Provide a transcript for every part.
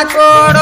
I da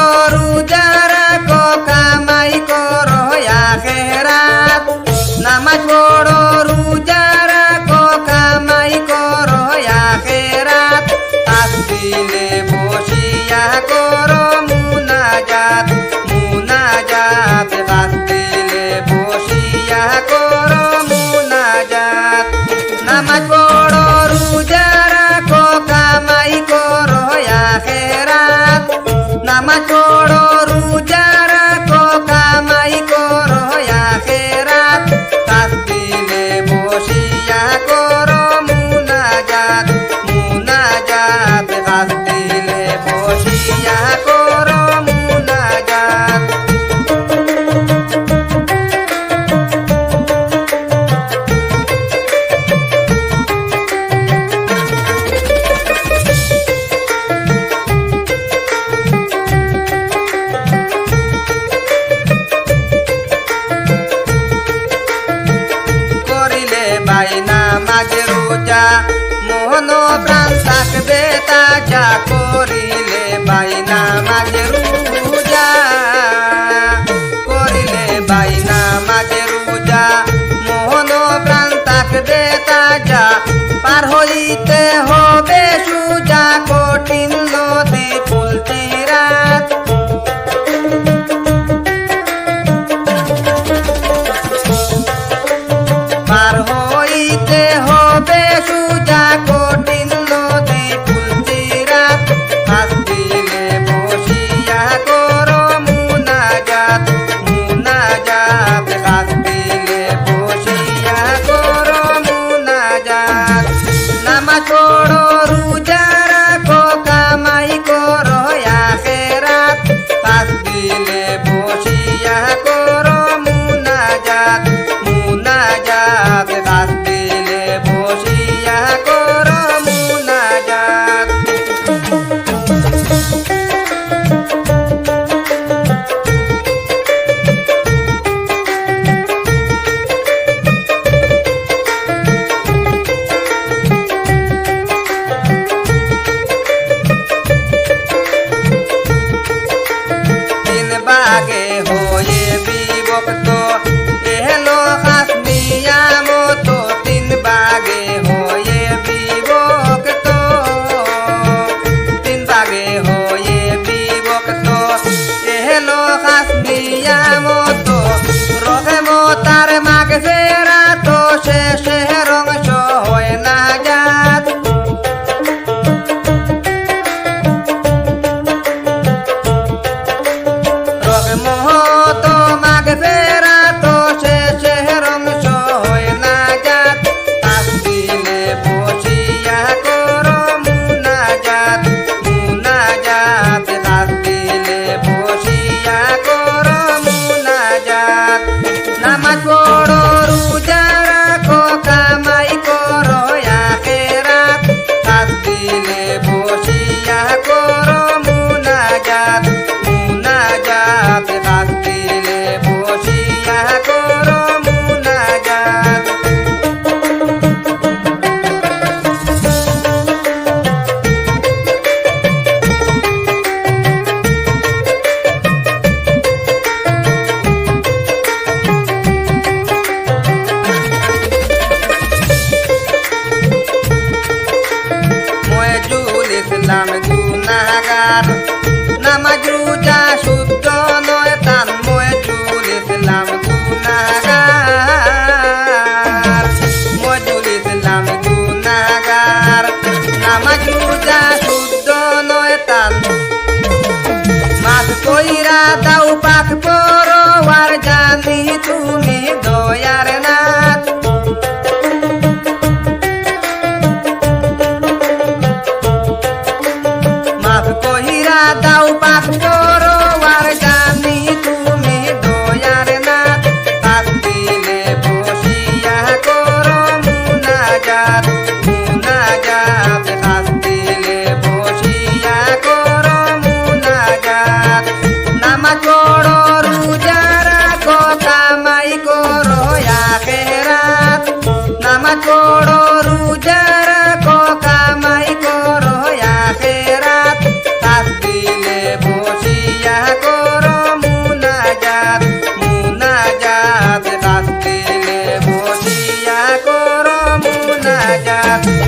আজ রোজা মোহন প্রাণ থাকবে তাজা হইতে হয়। হইলাম গুণাগার। নামাজ পূজা শুদ্ধ নয় তান মাছ কইরা দাও পাক পরওয়ার জানি তুমি দয়ার নাথ। মাছ কইরা দাও that. Yeah.